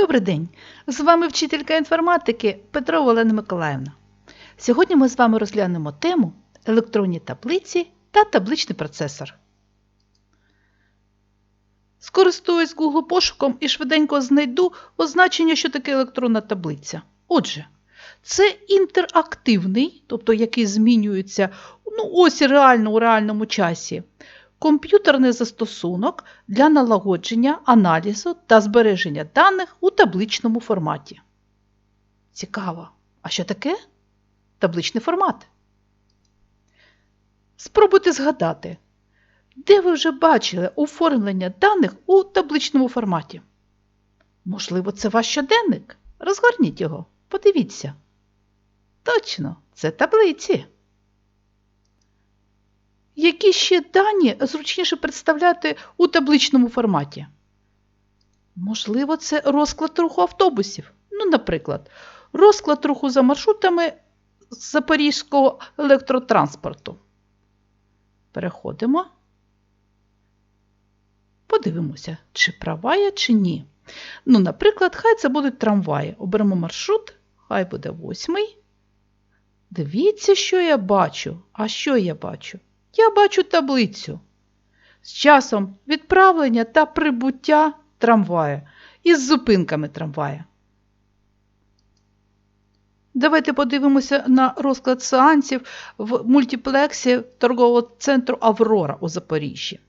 Добрий день! З вами вчителька інформатики Петрова Олена Миколаївна. Сьогодні ми з вами розглянемо тему електронні таблиці та табличний процесор. Скористуюсь Google пошуком і швиденько знайду означення, що таке електронна таблиця. Отже, це інтерактивний, тобто який змінюється ну, ось реально у реальному часі, комп'ютерний застосунок для налагодження, аналізу та збереження даних у табличному форматі. Цікаво. А що таке? Табличний формат. Спробуйте згадати, де ви вже бачили оформлення даних у табличному форматі? Можливо, це ваш щоденник? Розгорніть його, подивіться. Точно, це таблиці. Які ще дані зручніше представляти у табличному форматі? Можливо, це розклад руху автобусів. Ну, наприклад, розклад руху за маршрутами Запорізького електротранспорту. Переходимо. Подивимося, чи права я, чи ні. Ну, наприклад, хай це будуть трамваї. Оберемо маршрут, хай буде восьмий. Дивіться, що я бачу. А що я бачу? Я бачу таблицю з часом відправлення та прибуття трамвая із зупинками трамвая. Давайте подивимося на розклад сеансів в мультиплексі торгового центру Аврора у Запоріжжі.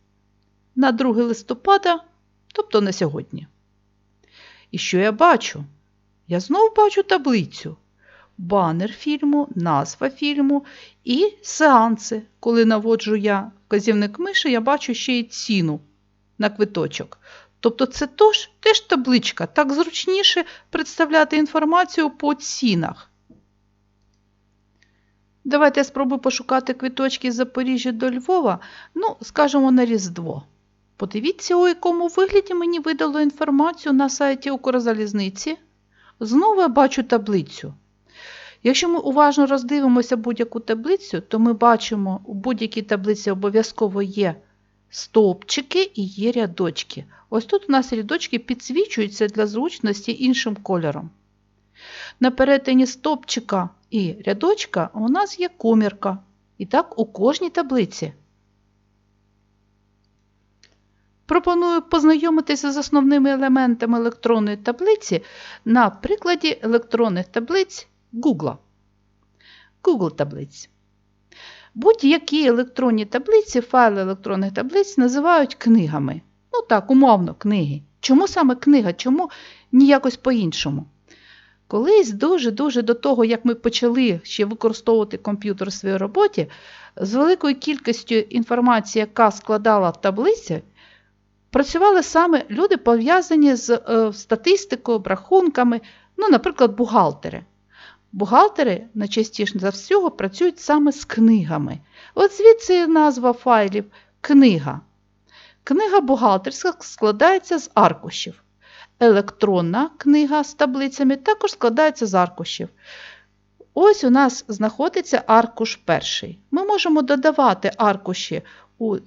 На 2 листопада, тобто на сьогодні. І що я бачу? Я знову бачу таблицю банер фільму, назва фільму і сеанси. Коли наводжу я вказівник миші, я бачу ще й ціну на квиточок. Тобто це тож, теж табличка, так зручніше представляти інформацію по цінах. Давайте я спробую пошукати квиточки з Запоріжжя до Львова, ну, скажімо, на Різдво. Подивіться, у якому вигляді мені видало інформацію на сайті Укрзалізниці. Знову я бачу таблицю. Якщо ми уважно роздивимося будь-яку таблицю, то ми бачимо, у будь-якій таблиці обов'язково є стовпчики і є рядочки. Ось тут у нас рядочки підсвічуються для зручності іншим кольором. На перетині стовпчика і рядочка у нас є комірка. І так у кожній таблиці. Пропоную познайомитися з основними елементами електронної таблиці на прикладі електронних таблиць Google. Google таблиць. Будь-які електронні таблиці, файли електронних таблиць називають книгами. Ну так, умовно, книги. Чому саме книга? Чому ніякось по-іншому? Колись дуже-дуже до того, як ми почали ще використовувати комп'ютер у своїй роботі, з великою кількістю інформації, яка складала в таблиці, працювали саме люди, пов'язані з е, статистикою, рахунками, ну, наприклад, бухгалтери. Бухгалтери найчастіше за всього працюють саме з книгами. От звідси назва файлів книга. Книга бухгалтерська складається з аркушів. Електронна книга з таблицями також складається з аркушів. Ось у нас знаходиться аркуш перший. Ми можемо додавати аркуші у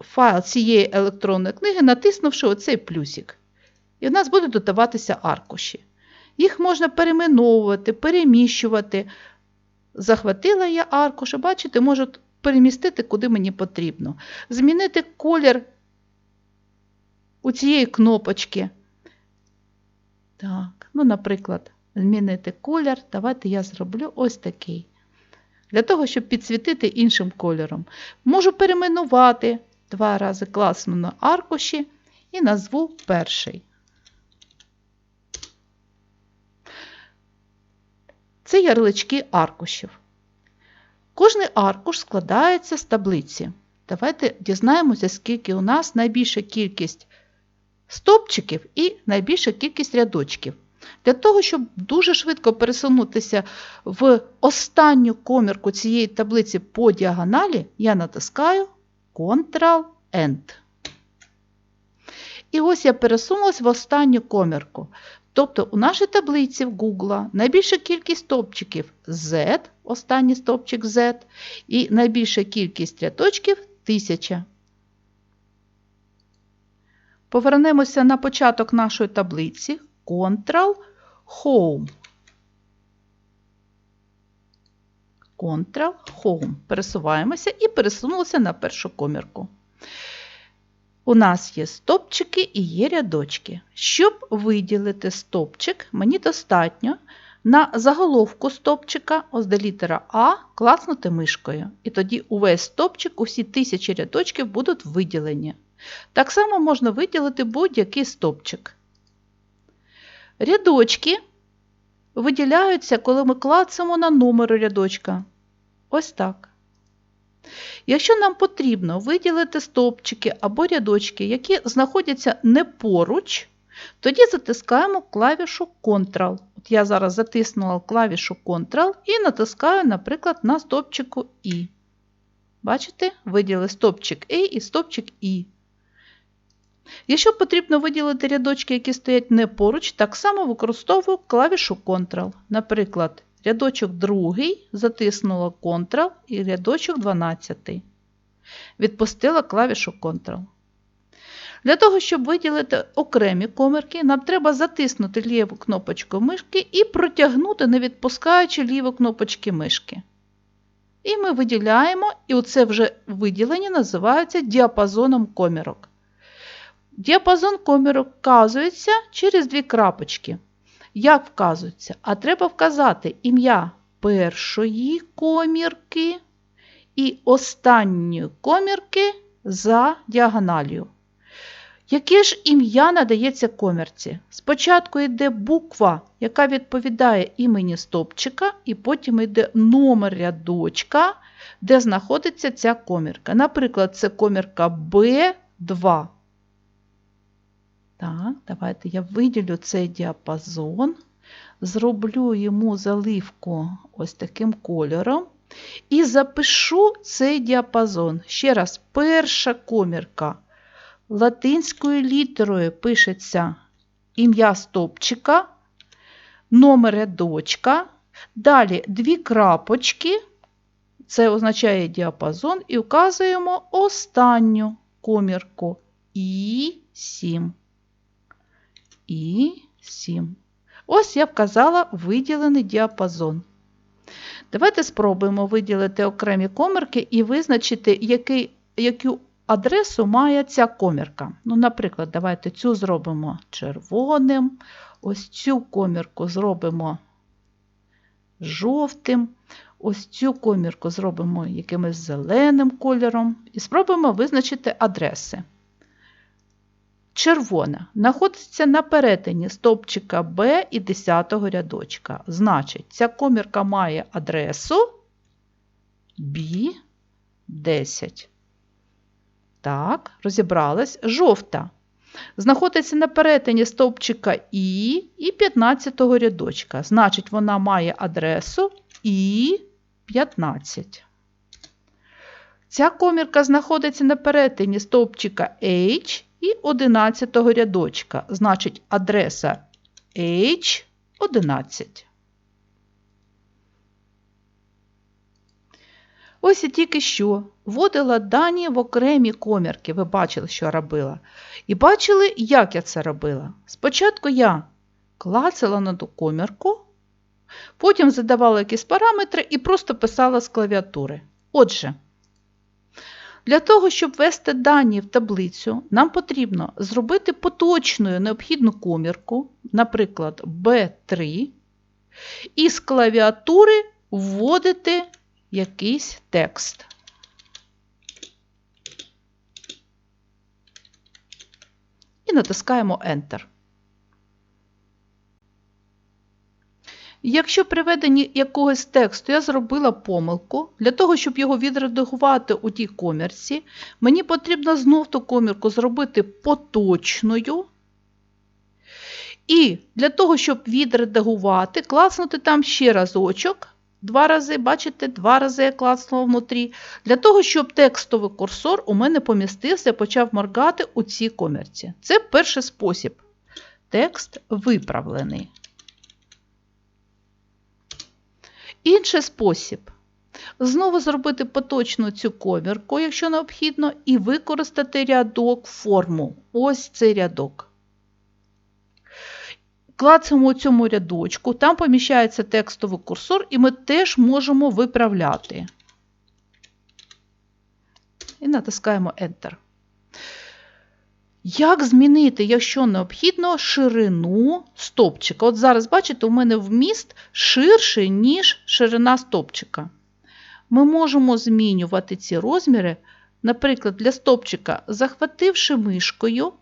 файл цієї електронної книги, натиснувши оцей плюсик. І у нас будуть додаватися аркуші. Їх можна перейменовувати, переміщувати. Захватила я аркуш, і бачите, можу перемістити, куди мені потрібно. Змінити колір у цієї кнопочки. Так, ну, наприклад, змінити колір. Давайте я зроблю ось такий. Для того, щоб підсвітити іншим кольором. Можу перейменувати два рази класно на аркуші і назву перший. Це ярлички аркушів. Кожний аркуш складається з таблиці. Давайте дізнаємося, скільки у нас найбільша кількість стопчиків і найбільша кількість рядочків. Для того, щоб дуже швидко пересунутися в останню комірку цієї таблиці по діагоналі, я натискаю Ctrl-End. І ось я пересунулася в останню комірку. Тобто у нашій таблиці в Google найбільша кількість стовпчиків Z, останній стовпчик Z, і найбільша кількість рядочків 1000. Повернемося на початок нашої таблиці. Ctrl Home. Ctrl Home. Пересуваємося і пересунулися на першу комірку. У нас є стопчики і є рядочки. Щоб виділити стопчик, мені достатньо на заголовку стопчика, ось де літера А, класнути мишкою. І тоді увесь стопчик, усі тисячі рядочків будуть виділені. Так само можна виділити будь-який стопчик. Рядочки виділяються, коли ми клацаємо на номер рядочка. Ось так. Якщо нам потрібно виділити стовпчики або рядочки, які знаходяться не поруч, тоді затискаємо клавішу Ctrl. От Я зараз затиснула клавішу Ctrl і натискаю, наприклад, на стовпчику І. Бачите? Виділи стовпчик A і стовпчик І. Якщо потрібно виділити рядочки, які стоять не поруч, так само використовую клавішу Ctrl. Наприклад, рядочок другий, затиснула Ctrl і рядочок 12. Відпустила клавішу Ctrl. Для того, щоб виділити окремі комірки, нам треба затиснути ліву кнопочку мишки і протягнути, не відпускаючи ліву кнопочки мишки. І ми виділяємо, і оце вже виділення називається діапазоном комірок. Діапазон комірок вказується через дві крапочки. Як вказується? А треба вказати ім'я першої комірки і останньої комірки за діагоналію. Яке ж ім'я надається комірці? Спочатку йде буква, яка відповідає імені стопчика, і потім йде номер рядочка, де знаходиться ця комірка. Наприклад, це комірка B2. Так, давайте я виділю цей діапазон, зроблю йому заливку ось таким кольором. І запишу цей діапазон. Ще раз, перша комірка. Латинською літерою пишеться ім'я стопчика, номер рядочка. Далі дві крапочки, це означає діапазон, і вказуємо останню комірку І7 і 7. Ось я вказала виділений діапазон. Давайте спробуємо виділити окремі комірки і визначити, який, яку адресу має ця комірка. Ну, Наприклад, давайте цю зробимо червоним, ось цю комірку зробимо жовтим, ось цю комірку зробимо якимось зеленим кольором і спробуємо визначити адреси червона знаходиться на перетині стовпчика Б і 10 рядочка. Значить, ця комірка має адресу B10. Так, розібралась. Жовта. Знаходиться на перетині стовпчика І і 15 рядочка. Значить, вона має адресу І15. Ця комірка знаходиться на перетині стовпчика H і 11 рядочка, значить адреса H11. Ось і тільки що вводила дані в окремі комірки. Ви бачили, що робила. І бачили, як я це робила. Спочатку я клацала на ту комірку, потім задавала якісь параметри і просто писала з клавіатури. Отже, для того, щоб ввести дані в таблицю, нам потрібно зробити поточною необхідну комірку, наприклад, B3, і з клавіатури вводити якийсь текст. І натискаємо Enter. Якщо при веденні якогось тексту я зробила помилку, для того, щоб його відредагувати у тій комірці, мені потрібно знов ту комірку зробити поточною. І для того, щоб відредагувати, класнути там ще разочок. Два рази, бачите, два рази я клацнула внутрі. Для того, щоб текстовий курсор у мене помістився, почав моргати у цій комірці. Це перший спосіб. Текст виправлений. Інший спосіб знову зробити поточну цю комірку, якщо необхідно, і використати рядок форму. Ось цей рядок. клацаємо у цьому рядочку, там поміщається текстовий курсор, і ми теж можемо виправляти. І натискаємо Enter. Як змінити, якщо необхідно, ширину стопчика? От зараз, бачите, у мене вміст ширший, ніж ширина стопчика. Ми можемо змінювати ці розміри, наприклад, для стопчика, захвативши мишкою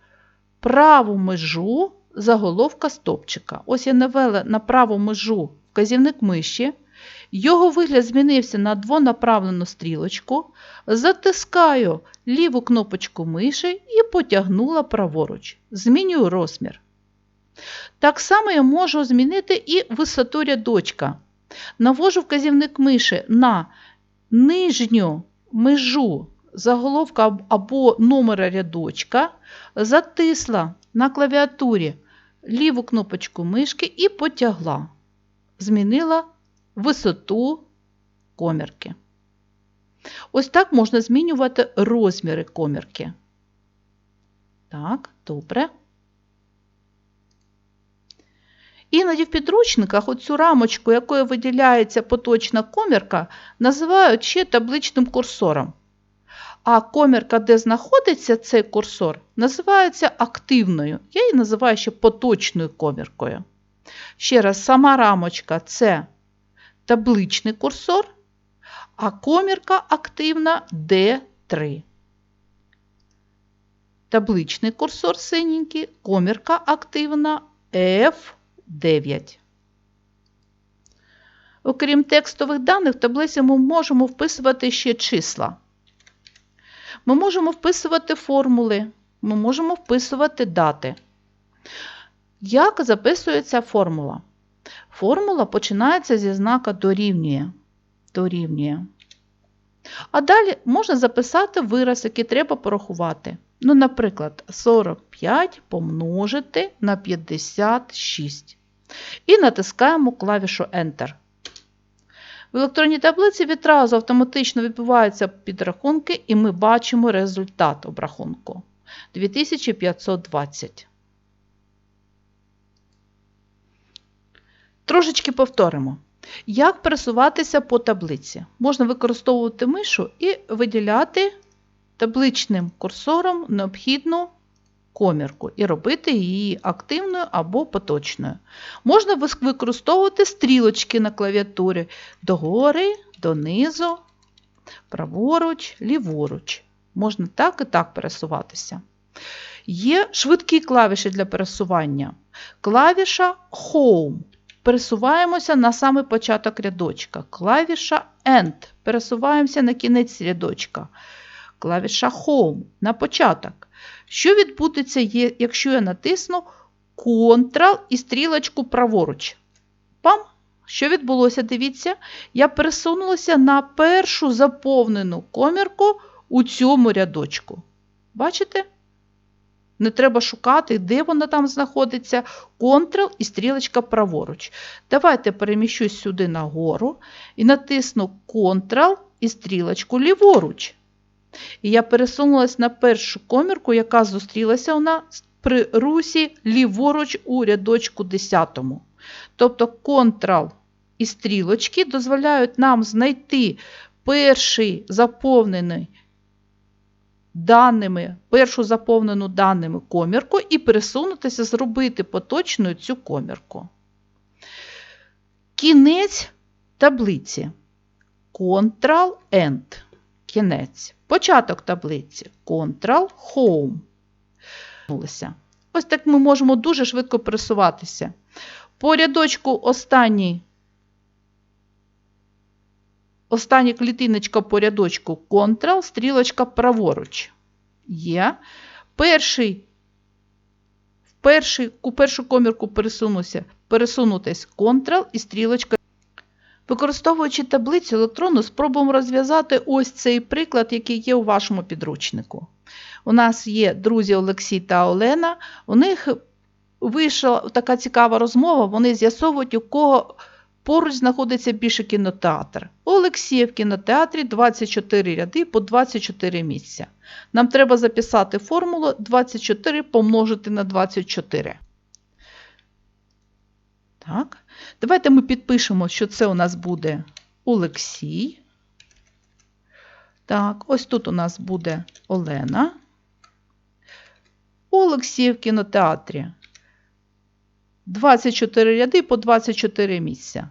праву межу заголовка стопчика. Ось я навела на праву межу вказівник миші. Його вигляд змінився на двонаправлену стрілочку, затискаю ліву кнопочку миші і потягнула праворуч. Змінюю розмір. Так само я можу змінити і висоту рядочка. Навожу вказівник миші на нижню межу заголовка або номера рядочка, затисла на клавіатурі ліву кнопочку мишки і потягла. Змінила висоту комірки. Ось так можна змінювати розміри комірки. Так, добре. Іноді в підручниках оцю рамочку, якою виділяється поточна комірка, називають ще табличним курсором. А комірка, де знаходиться цей курсор, називається активною. Я її називаю ще поточною коміркою. Ще раз, сама рамочка це табличний курсор, а комірка активна D3. Табличний курсор синенький, комірка активна F9. Окрім текстових даних, в таблиці ми можемо вписувати ще числа. Ми можемо вписувати формули, ми можемо вписувати дати. Як записується формула? Формула починається зі знака дорівнює. дорівнює. А далі можна записати вираз, який треба порахувати. Ну, наприклад, 45 помножити на 56. І натискаємо клавішу Enter. В електронній таблиці відразу автоматично відбуваються підрахунки, і ми бачимо результат обрахунку 2520. Трошечки повторимо. Як пересуватися по таблиці? Можна використовувати мишу і виділяти табличним курсором необхідну комірку і робити її активною або поточною. Можна використовувати стрілочки на клавіатурі догори, донизу, праворуч, ліворуч. Можна так і так пересуватися. Є швидкі клавіші для пересування. Клавіша Home. Пересуваємося на самий початок рядочка. Клавіша End. Пересуваємося на кінець рядочка. Клавіша Home на початок. Що відбудеться, якщо я натисну Ctrl і стрілочку праворуч? Пам! Що відбулося? Дивіться, я пересунулася на першу заповнену комірку у цьому рядочку. Бачите? Не треба шукати, де вона там знаходиться. Ctrl і стрілочка праворуч. Давайте переміщусь сюди нагору і натисну Ctrl і стрілочку ліворуч. І я пересунулася на першу комірку, яка зустрілася нас при русі ліворуч у рядочку 10. Тобто Ctrl і стрілочки дозволяють нам знайти перший заповнений даними, першу заповнену даними комірку і пересунутися, зробити поточною цю комірку. Кінець таблиці. Ctrl-End. Кінець. Початок таблиці. Ctrl-Home. Ось так ми можемо дуже швидко пересуватися. По рядочку останній Остання клітиночка по рядочку Ctrl, стрілочка праворуч. Є. Перший, в перший, у першу комірку пересунуся, пересунутись Ctrl і стрілочка. Використовуючи таблицю електрону, спробуємо розв'язати ось цей приклад, який є у вашому підручнику. У нас є друзі Олексій та Олена. У них вийшла така цікава розмова, вони з'ясовують, у кого. Поруч знаходиться більше кінотеатр. У Олексія в кінотеатрі 24 ряди по 24 місця. Нам треба записати формулу 24 помножити на 24. Так. Давайте ми підпишемо, що це у нас буде Олексій. Так, ось тут у нас буде Олена. У Олексія в кінотеатрі 24 ряди по 24 місця.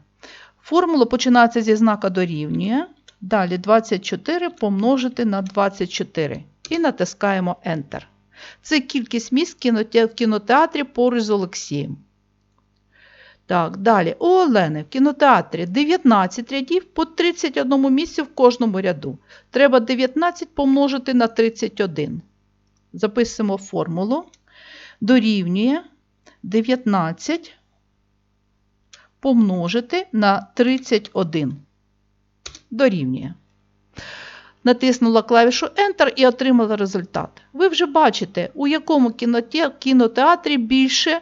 Формула починається зі знака дорівнює. Далі 24 помножити на 24. І натискаємо Enter. Це кількість місць в кінотеатрі поруч з Олексієм. Так, далі. У Олени в кінотеатрі 19 рядів по 31 місцю в кожному ряду. Треба 19 помножити на 31. Записуємо формулу. Дорівнює 19 помножити на 31. Дорівнює. Натиснула клавішу Enter і отримала результат. Ви вже бачите, у якому кінотеатрі більше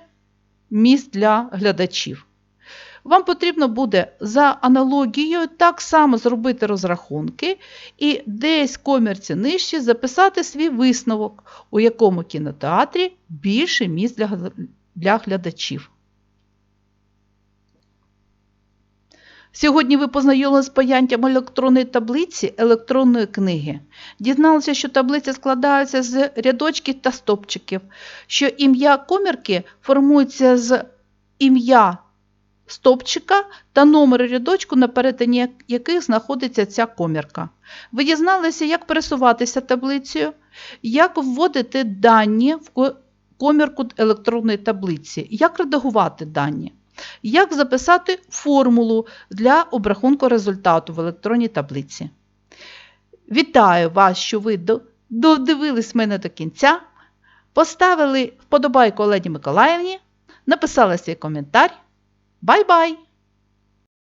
місць для глядачів. Вам потрібно буде за аналогією так само зробити розрахунки і десь комірці нижче записати свій висновок, у якому кінотеатрі більше місць для, для глядачів. Сьогодні ви познайомилися з поняттям електронної таблиці електронної книги. Дізналися, що таблиця складається з рядочків та стопчиків, що ім'я комірки формується з ім'я стопчика та номер рядочку, на перетині яких знаходиться ця комірка. Ви дізналися, як пересуватися таблицею, як вводити дані в комірку електронної таблиці, як редагувати дані. Як записати формулу для обрахунку результату в електронній таблиці? Вітаю вас, що ви додивились мене до кінця. Поставили вподобайку Олені Миколаївні, написали свій коментар. Бай-бай!